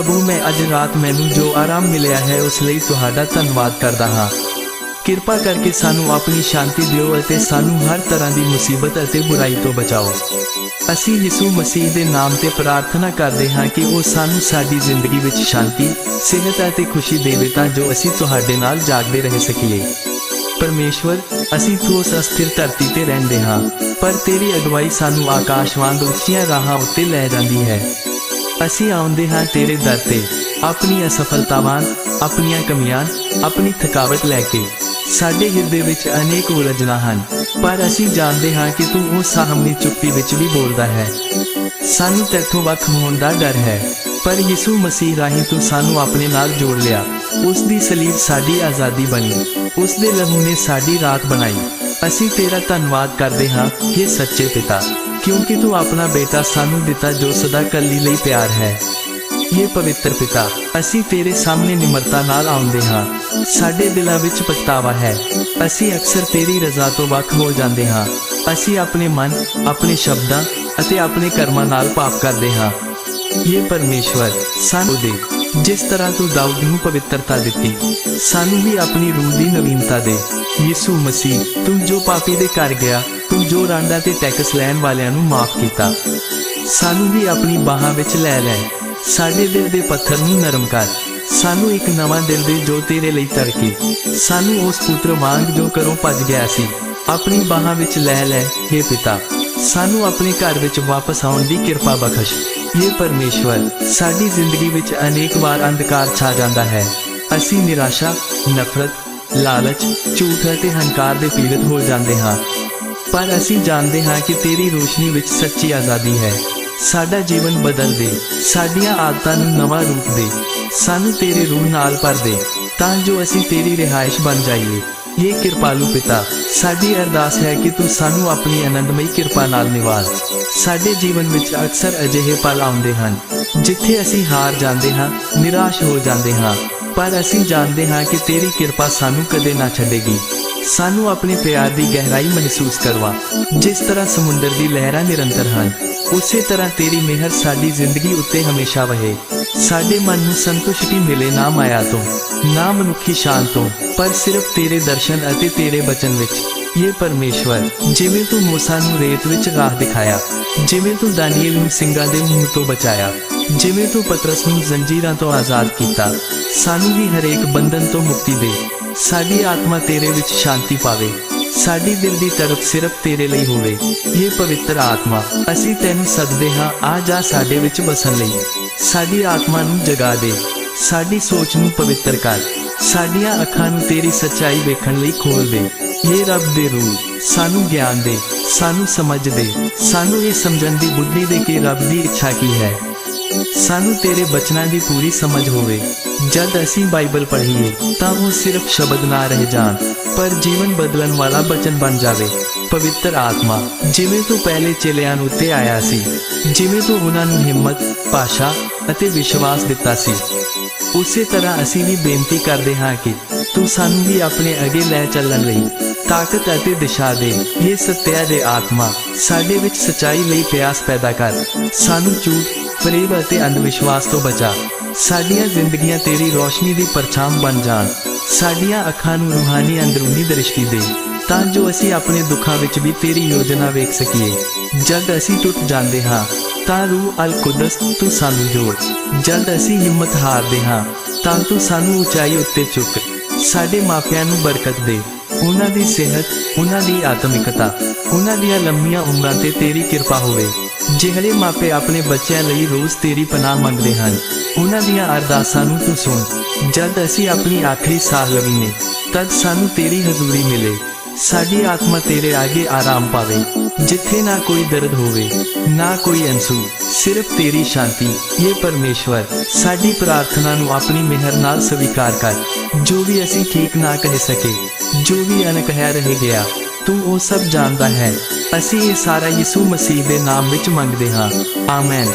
ਪ੍ਰਭੂ, ਮੈਂ ਅੱਜ ਰਾਤ ਮੈਨੂੰ ਜੋ ਆਰਾਮ ਮਿਲਿਆ ਹੈ, ਉਸ ਲਈ ਤੁਹਾਡਾ ਧੰਨਵਾਦ ਕਰਦਾ ਹਾਂ। ਕਿਰਪਾ ਕਰਕੇ ਸਾਨੂੰ ਆਪਣੀ ਸ਼ਾਂਤੀ ਦਿਓ ਅਤੇ ਸਾਨੂੰ ਹਰ ਤਰ੍ਹਾਂ ਦੀ ਮੁਸੀਬਤ ਅਤੇ ਬੁਰਾਈ ਤੋਂ ਬਚਾਓ। ਅਸੀਂ ਯਿਸੂ ਮਸੀਹ ਦੇ ਨਾਮ ਤੇ ਪ੍ਰਾਰਥਨਾ ਕਰਦੇ ਹਾਂ ਕਿ ਉਹ ਸਾਨੂੰ ਸਾਡੀ ਜ਼ਿੰਦਗੀ ਵਿੱਚ ਸ਼ਾਂਤੀ, ਸਿਹਤ ਅਤੇ ਖੁਸ਼ੀ ਦੇਵੇ ਤਾਂ ਜੋ ਅਸੀਂ ਤੁਹਾਡੇ ਨਾਲ ਜਾਗਦੇ ਰਹਿ ਸਕੀਏ। ਪਰਮੇਸ਼ਵਰ, ਅਸੀਂ ਠੋਸ ਅਸਥਿਰ ਧਰਤੀ ਤੇ ਰਹਿੰਦੇ ਹਾਂ, ਪਰ ਤੇਰੀ ਅਗਵਾਈ ਸਾਨੂੰ ਆਕਾਸ਼ ਵਾਂਗ ਉੱਚੀਆਂ ਰਾਹਾਂ ਉੱਤੇ ਲੈ ਜਾਂਦੀ ਹੈ। ਅਸੀਂ ਆਉਂਦੇ ਹਾਂ ਤੇਰੇ ਦਰ ਤੇ। ਆਪਣੀ ਅਸਫਲਤਾਵਾਂ ਆਪਣੀਆਂ ਕਮੀਆਂ, ਆਪਣੀ ਥਕਾਵਟ ਲੈ ਕੇ। ਸਾਡੇ ਹਿਰਦੇ ਵਿੱਚ ਅਨੇਕ ਉਲਝਣਾਂ ਹਨ, ਪਰ ਅਸੀਂ ਜਾਣਦੇ ਹਾਂ ਕਿ ਤੂੰ ਉਹ ਸਾਹਮਣੀ ਚੁੱਪੀ ਵਿੱਚ ਵੀ ਬੋਲਦਾ ਹੈ। ਸਾਨੂੰ ਤੇਥੋਂ ਵੱਖ ਹੋਣ ਦਾ ਡਰ ਹੈ, ਪਰ ਯਿਸੂ ਮਸੀਹ ਰਾਹੀਂ ਤੂੰ ਸਾਨੂੰ ਆਪਣੇ ਨਾਲ ਜੋੜ ਲਿਆ। ਉਸ ਦੀ ਸਲੀਬ ਸਾਡੀ ਆਜ਼ਾਦੀ ਬਣੀ ਉਸ ਦੇ ਲਹੂ ਨੇ ਸਾਡੀ ਰਾਤ ਬਣਾਈ। ਅਸੀਂ ਤੇਰਾ ਧੰਨਵਾਦ ਕਰਦੇ ਹਾਂ हे ਸੱਚੇ ਪਿਤਾ। ਕਿਉਂਕਿ ਤੂੰ ਆਪਣਾ ਬੇਟਾ ਸਾਨੂੰ ਦਿੱਤਾ ਜੋ ਸਦਾ ਕੱਲੀ ਲਈ ਪਿਆਰ ਹੈ। ਇਹ ਪਵਿੱਤਰ ਪਿਤਾ, ਅਸੀਂ ਤੇਰੇ ਸਾਹਮਣੇ ਨਿਮਰਤਾ ਨਾਲ ਆਉਂਦੇ ਹਾਂ। ਸਾਡੇ ਦਿਲਾਂ ਵਿੱਚ ਪਛਤਾਵਾ ਹੈ। ਅਸੀਂ ਅਕਸਰ ਤੇਰੀ ਰਜ਼ਾ ਤੋਂ ਵੱਖ ਹੋ ਜਾਂਦੇ ਹਾਂ। ਅਸੀਂ ਆਪਣੇ ਮਨ, ਆਪਣੇ ਸ਼ਬਦਾਂ ਅਤੇ ਆਪਣੇ ਕਰਮਾਂ ਨਾਲ ਪਾਪ ਕਰਦੇ ਹਾਂ। ਇਹ ਪਰਮੇਸ਼ਵਰ ਸਾਨੂੰ ਦੇ, ਜਿਸ ਤਰ੍ਹਾਂ ਤੂੰ ਦਾਊਦ ਨੂੰ ਪਵਿੱਤਰਤਾ ਦਿੱਤੀ, ਸਾਨੂੰ ਵੀ ਆਪਣੀ ਰੂਹ ਦੀ ਨਵੀਨਤਾ ਦੇ। ਯਿਸੂ ਮਸੀਹ, ਤੂੰ ਜੋ ਪਾਪੀ ਦੇ ਘਰ ਗਿਆ ਤੂੰ ਜੋ ਰਾਂਡਾ ਤੇ ਟੈਕਸ ਲੈਣ ਵਾਲਿਆਂ ਨੂੰ ਮਾਫ ਕੀਤਾ। ਸਾਨੂੰ ਵੀ ਆਪਣੀ ਬਾਹਾਂ ਵਿੱਚ ਲੈ ਲੈ। ਸਾਡੇ ਦਿਲ ਦੇ ਪੱਥਰ ਨੂੰ ਨਰਮ ਕਰ। ਸਾਨੂੰ ਇੱਕ ਨਵਾਂ ਦਿਲ ਦੇ ਜੋ ਤੇਰੇ ਲਈ ਤੜਕੇ ਸਾਨੂੰ ਉਸ ਪੁੱਤਰ ਵਾਂਗ ਜੋ ਕਰੋ ਭੱਜ ਗਿਆ ਸੀ, ਆਪਣੀ ਬਾਹਾਂ ਵਿੱਚ ਲੈ ਲੈ हे ਪਿਤਾ। ਸਾਨੂੰ ਆਪਣੇ ਘਰ ਵਿੱਚ ਵਾਪਸ ਆਉਣ ਦੀ ਕਿਰਪਾ ਬਖਸ਼। ਇਹ ਪਰਮੇਸ਼ਵਰ, ਸਾਡੀ ਜ਼ਿੰਦਗੀ ਵਿੱਚ ਅਨੇਕ ਵਾਰ ਅੰਧਕਾਰ ਛਾ ਜਾਂਦਾ ਹੈ। ਅਸੀਂ ਨਿਰਾਸ਼ਾ, ਨਫ਼ਰਤ, ਲਾਲਚ, ਝੂਠ ਅਤੇ ਹੰਕਾਰ ਦੇ ਪੀੜਤ ਹੋ ਜਾਂਦੇ ਹਾਂ। ਪਰ ਅਸੀਂ ਜਾਣਦੇ ਹਾਂ ਕਿ ਤੇਰੀ ਰੋਸ਼ਨੀ ਵਿੱਚ ਸੱਚੀ ਆਜ਼ਾਦੀ ਹੈ। ਸਾਡਾ ਜੀਵਨ ਬਦਲ ਦੇ। ਸਾਡੀਆਂ ਆਦਤਾਂ ਨੂੰ ਨਵਾਂ ਰੂਪ ਦੇ। ਸਾਨੂੰ ਤੇਰੇ ਰੂਹ ਨਾਲ ਭਰ ਦੇ। ਤਾਂ ਜੋ ਅਸੀਂ ਤੇਰੀ ਰਿਹਾਇਸ਼ ਬਣ ਜਾਈਏ। ਇਹ ਕਿਰਪਾਲੂ ਪਿਤਾ, ਸਾਡੀ ਅਰਦਾਸ ਹੈ ਕਿ ਤੂੰ ਸਾਨੂੰ ਆਪਣੀ ਆਨੰਦਮਈ ਕਿਰਪਾ ਨਾਲ ਨਿਵਾਜ ਸਾਡੇ ਜੀਵਨ ਵਿੱਚ ਅਕਸਰ ਅਜਿਹੇ ਪਲ ਆਉਂਦੇ ਹਨ, ਜਿੱਥੇ ਅਸੀਂ ਹਾਰ ਜਾਂਦੇ ਹਾਂ, ਨਿਰਾਸ਼ ਹੋ ਜਾਂਦੇ ਹਾਂ। ਪਰ ਅਸੀਂ ਜਾਣਦੇ ਹਾਂ ਕਿ ਤੇਰੀ ਕਿਰਪਾ ਸਾਨੂੰ ਕਦੇ ਨਾ ਛੱਡੇਗੀ। ਸਾਨੂੰ ਆਪਣੇ ਪਿਆਰ ਦੀ ਗਹਿਰਾਈ ਮਹਿਸੂਸ ਕਰਵਾ। ਜਿਸ ਤਰ੍ਹਾਂ ਸਮੁੰਦਰ ਦੀ ਲਹਿਰਾਂ ਨਿਰੰਤਰ ਹਨ, ਉਸੇ ਤਰ੍ਹਾਂ ਤੇਰੀ ਮਿਹਰ ਸਾਡੀ ਜ਼ਿੰਦਗੀ ਉੱਤੇ ਹਮੇਸ਼ਾ ਵਹੇ ਸਾਡੇ ਮਨ ਨੂੰ ਸੰਤੁਸ਼ਟੀ ਮਿਲੇ ਨਾ ਮਾਇਆ ਤੋਂ, ਨਾ ਮਨੁੱਖੀ ਸ਼ਾਨ ਤੋਂ, ਪਰ ਸਿਰਫ ਤੇਰੇ ਦਰਸ਼ਨ ਅਤੇ ਤੇਰੇ ਬਚਨ ਵਿੱਚ। ਇਹ ਪਰਮੇਸ਼ਵਰ, ਜਿਵੇਂ ਤੂੰ ਮੂਸਾ ਨੂੰ ਰੇਤ ਵਿੱਚ ਰਾਹ ਦਿਖਾਇਆ, ਜਿਵੇਂ ਤੂੰ ਦਾਨੀਏਲ ਨੂੰ ਸਿੰਘਾਂ ਦੇ ਮੂੰਹ ਤੋਂ ਬਚਾਇਆ, ਜਿਵੇਂ ਤੂੰ ਪਤਰਸ ਨੂੰ ਜ਼ੰਜੀਰਾਂ ਤੋਂ ਆਜ਼ਾਦ ਕੀਤਾ ਸਾਨੂੰ ਵੀ ਹਰੇਕ ਬੰਧਨ ਤੋਂ ਮੁਕਤੀ ਦੇ। ਸਾਡੀ ਆਤਮਾ ਤੇਰੇ ਵਿੱਚ ਸ਼ਾਂਤੀ ਪਾਵੇ। ਸਾਡੀ ਦਿਲ ਦੀ ਤੜਪ ਸਿਰਫ ਤੇਰੇ ਲਈ ਹੋਵੇ। ਇਹ ਪਵਿੱਤਰ ਆਤਮਾ। ਅਸੀਂ ਤੈਨੂੰ ਸੱਦਦੇ ਹਾਂ, ਆ ਜਾ ਸਾਡੇ ਵਿੱਚ ਬਸਣ ਲਈ। ਸਾਡੀ ਆਤਮਾ ਨੂੰ ਜਗਾ ਦੇ। ਸਾਡੀ ਸੋਚ ਨੂੰ ਪਵਿੱਤਰ ਕਰ। ਸਾਡੀਆਂ ਅੱਖਾਂ ਨੂੰ ਤੇਰੀ ਸੱਚਾਈ ਵੇਖਣ ਲਈ ਖੋਲ ਦੇ। ਇਹ ਰੱਬ ਦੇ ਰੂਹ, ਸਾਨੂੰ ਗਿਆਨ ਦੇ। ਸਾਨੂੰ ਸਮਝ ਦੇ। ਸਾਨੂੰ ਇਹ ਸਮਝਣ ਦੀ ਬੁੱਧੀ ਦੇ ਕਿ ਰੱਬ ਦੀ ਇੱਛਾ ਕੀ ਹੈ। ਸਾਨੂੰ ਤੇਰੇ ਬਚਨਾਂ ਦੀ ਪੂਰੀ ਸਮਝ ਹੋਵੇ। ਜਦ ਅਸੀਂ ਬਾਈਬਲ ਪੜ੍ਹੀਏ, ਤਾਂ ਉਹ ਸਿਰਫ ਸ਼ਬਦ ਨਾ ਰਹਿ ਜਾਣ, ਪਰ ਜੀਵਨ ਬਦਲਣ ਵਾਲਾ ਬਚਨ ਬਣ ਜਾਵੇ। ਪਵਿੱਤਰ ਆਤਮਾ, ਜਿਵੇਂ ਤੂੰ ਪਹਿਲੇ ਚੇਲਿਆਂ ਨੂੰ ਉੱਤੇ ਆਇਆ ਸੀ, ਜਿਵੇਂ ਤੂੰ ਉਹਨਾਂ ਨੂੰ ਹਿੰਮਤ, ਭਾਸ਼ਾ ਅਤੇ ਵਿਸ਼ਵਾਸ ਦਿੱਤਾ ਸੀ। ਉਸੇ ਤਰ੍ਹਾਂ ਅਸੀਂ ਵੀ ਬੇਨਤੀ ਕਰਦੇ ਹਾਂ ਕਿ ਤੂੰ ਸਾਨੂੰ ਵੀ ਆਪਣੇ ਅੱਗੇ ਲੈ ਚੱਲਣ ਲਈ ਤਾਕਤ ਅਤੇ ਦਿਸ਼ਾ ਦੇ। ਇਹ ਸਤਿਆ ਦੇ ਆਤਮਾ ਸਾਡੇ ਵਿੱਚ ਸਚਾਈ ਲਈ ਪਿਆਸ ਪੈਦਾ ਕਰ। ਸਾਨੂੰ ਝੂਠ ਫਰੇਬ ਅਤੇ ਅੰਧ ਵਿਸ਼ਵਾਸ ਤੋਂ ਬਚਾ। ਸਾਡੀਆਂ ਜ਼ਿੰਦਗੀਆਂ ਤੇਰੀ ਰੋਸ਼ਨੀ ਦੀ ਪਰਛਾਮ ਬਣ ਜਾਣ। ਸਾਡੀਆਂ ਅੱਖਾਂ ਨੂੰ ਰੂਹਾਨੀ ਅੰਦਰੂਨੀ ਦ੍ਰਿਸ਼ਟੀ ਦੇ। ਤਾਂ ਜੋ ਅਸੀਂ ਆਪਣੇ ਦੁੱਖਾਂ ਵਿੱਚ ਵੀ ਤੇਰੀ ਯੋਜਨਾ ਵੇਖ ਸਕੀਏ। ਜਦ ਅਸੀਂ ਟੁੱਟ ਜਾਂਦੇ ਹਾਂ, ਤਾਂ ਰੂਹ ਅਲ ਕੁਦਸ ਤੂੰ ਸਾਨੂੰ ਜੋੜ। ਜਦ ਅਸੀਂ ਹਿੰਮਤ ਹਾਰਦੇ ਹਾਂ, ਤਾਂ ਤੂੰ ਸਾਨੂੰ ਉਚਾਈ ਉੱਤੇ ਚੁੱਕ। ਸਾਡੇ ਮਾਪਿਆਂ ਨੂੰ ਬਰਕਤ ਦੇ। ਉਹਨਾਂ ਦੀ ਸਿਹਤ, ਉਹਨਾਂ ਦੀ ਆਤਮਿਕਤਾ, ਉਹਨਾਂ ਦੀਆਂ ਲੰਮੀਆਂ ਉਮਰਾਂ ਤੇ ਤੇਰੀ ਕਿਰਪਾ ਹੋਵੇ। ਜਿਹੜੇ ਮਾਪੇ ਆਪਣੇ ਬੱਚਿਆਂ ਲਈ ਰੋਜ਼ ਤੇਰੀ ਪਨਾਹ ਮੰਗਦੇ ਹਨ, ਉਹਨਾਂ ਦੀਆਂ ਅਰਦਾਸਾਂ ਨੂੰ ਤੂੰ ਸੁਣ। ਜਦ ਅਸੀਂ ਆਪਣੀ ਆਖਰੀ ਸਾਹ ਲਵੀਨੇ ਤਦ ਸਾਨੂੰ ਤੇਰੀ ਹਜ਼ੂਰੀ ਮਿਲੇ। ਸਾਡੀ ਆਤਮਾ ਤੇਰੇ ਅੱਗੇ ਆਰਾਮ ਪਾਵੇ, ਜਿੱਥੇ ਨਾ ਕੋਈ ਦਰਦ ਹੋਵੇ, ਨਾ ਕੋਈ ਅੰਸੂ, ਸਿਰਫ ਤੇਰੀ ਸ਼ਾਂਤੀ। ਇਹ ਪਰਮੇਸ਼ਵਰ, ਸਾਡੀ ਪ੍ਰਾਰਥਨਾ ਨੂੰ ਆਪਣੀ ਮਿਹਰ ਨਾਲ ਸਵੀਕਾਰ ਕਰ। ਜੋ ਵੀ ਅਸੀਂ ਠੀਕ ਨਾ ਕਹਿ ਸਕੇ, ਜੋ ਵੀ ਅਣਕਹਿ ਰਹਿ ਗਿਆ ਤੂੰ ਉਹ ਸਭ ਜਾਣਦਾ ਹੈ, ਅਸੀਂ ਇਹ ਸਾਰਾ ਯਿਸੂ ਮਸੀਹ ਦੇ ਨਾਮ ਵਿੱਚ ਮੰਗਦੇ ਹਾਂ। ਆਮੇਨ।